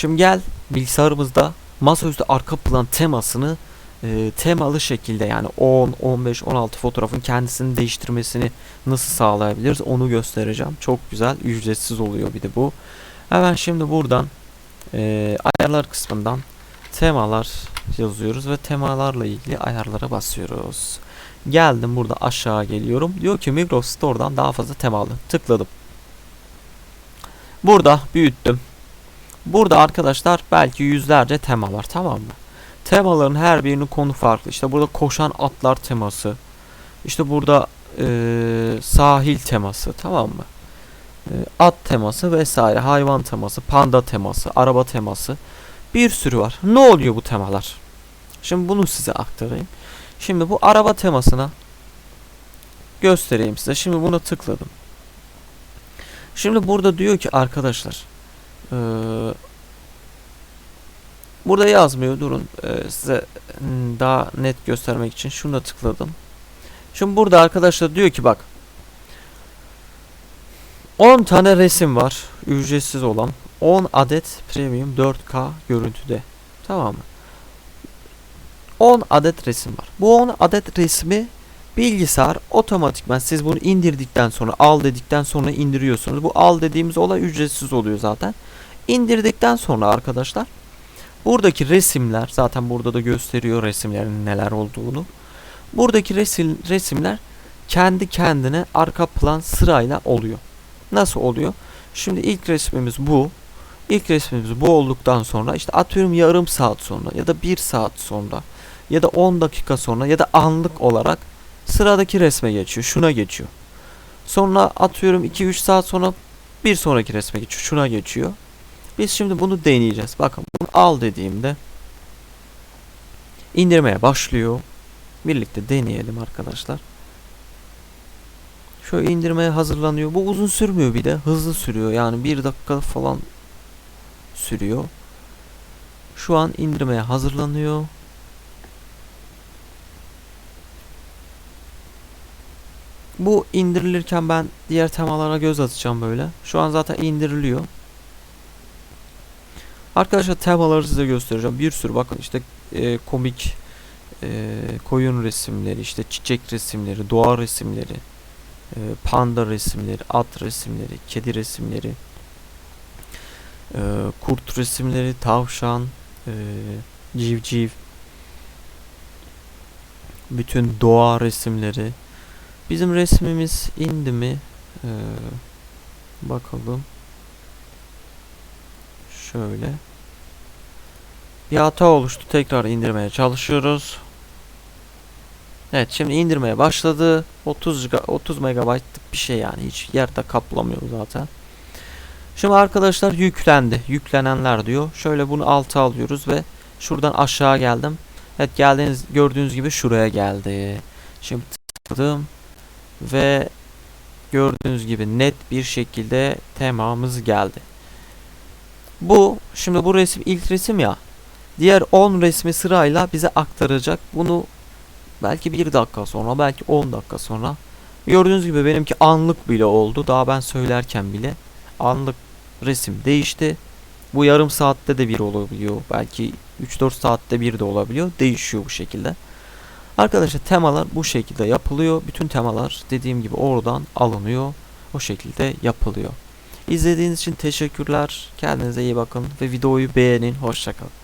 Şimdi gel bilgisayarımızda masaüstü arka plan temasını e, temalı şekilde yani 10, 15, 16 fotoğrafın kendisini değiştirmesini nasıl sağlayabiliriz onu göstereceğim. Çok güzel, ücretsiz oluyor bir de bu. Hemen şimdi buradan e, ayarlar kısmından temalar yazıyoruz ve temalarla ilgili ayarlara basıyoruz. Geldim burada aşağı geliyorum. Diyor ki Microsoft Store'dan daha fazla temalı. Tıkladım. Burada büyüttüm. Burada arkadaşlar belki yüzlerce tema var tamam mı? Temaların her birinin konu farklı. İşte burada koşan atlar teması. İşte burada eee, sahil teması tamam mı? Eee, at teması vesaire. Hayvan teması, panda teması, araba teması. Bir sürü var. Ne oluyor bu temalar? Şimdi bunu size aktarayım. Şimdi bu araba temasına göstereyim size. Şimdi buna tıkladım. Şimdi burada diyor ki arkadaşlar eee, burada yazmıyor durun eee, size daha net göstermek için şuna tıkladım. Şimdi burada arkadaşlar diyor ki bak 10 tane resim var ücretsiz olan 10 adet premium 4K görüntüde tamam mı? 10 adet resim var. Bu 10 adet resmi bilgisayar otomatikman siz bunu indirdikten sonra al dedikten sonra indiriyorsunuz. Bu al dediğimiz olay ücretsiz oluyor zaten. İndirdikten sonra arkadaşlar buradaki resimler zaten burada da gösteriyor resimlerin neler olduğunu. Buradaki resim, resimler kendi kendine arka plan sırayla oluyor. Nasıl oluyor? Şimdi ilk resmimiz bu. İlk resmimiz bu olduktan sonra işte atıyorum yarım saat sonra ya da bir saat sonra ya da 10 dakika sonra ya da anlık olarak sıradaki resme geçiyor. Şuna geçiyor. Sonra atıyorum 2-3 saat sonra bir sonraki resme geçiyor. Şuna geçiyor. Biz şimdi bunu deneyeceğiz. Bakın bunu al dediğimde indirmeye başlıyor. Birlikte deneyelim arkadaşlar. Şöyle indirmeye hazırlanıyor. Bu uzun sürmüyor bir de. Hızlı sürüyor. Yani bir dakika falan sürüyor. Şu an indirmeye hazırlanıyor. Bu indirilirken ben diğer temalara göz atacağım böyle. Şu an zaten indiriliyor. Arkadaşlar temaları size göstereceğim. Bir sürü bakın işte e, komik e, koyun resimleri, işte çiçek resimleri, doğa resimleri, e, panda resimleri, at resimleri, kedi resimleri, e, kurt resimleri, tavşan, e, civciv, bütün doğa resimleri. Bizim resmimiz indi mi? Ee, bakalım. Şöyle. Bir hata oluştu. Tekrar indirmeye çalışıyoruz. Evet şimdi indirmeye başladı. 30 giga- 30 megabaytlık bir şey yani. Hiç yerde kaplamıyor zaten. Şimdi arkadaşlar yüklendi. Yüklenenler diyor. Şöyle bunu alta alıyoruz ve şuradan aşağı geldim. Evet geldiğiniz gördüğünüz gibi şuraya geldi. Şimdi tıkladım ve gördüğünüz gibi net bir şekilde temamız geldi. Bu şimdi bu resim ilk resim ya. Diğer 10 resmi sırayla bize aktaracak. Bunu belki 1 dakika sonra belki 10 dakika sonra. Gördüğünüz gibi benimki anlık bile oldu. Daha ben söylerken bile anlık resim değişti. Bu yarım saatte de bir olabiliyor. Belki 3-4 saatte bir de olabiliyor. Değişiyor bu şekilde. Arkadaşlar temalar bu şekilde yapılıyor. Bütün temalar dediğim gibi oradan alınıyor. O şekilde yapılıyor. İzlediğiniz için teşekkürler. Kendinize iyi bakın ve videoyu beğenin. Hoşçakalın.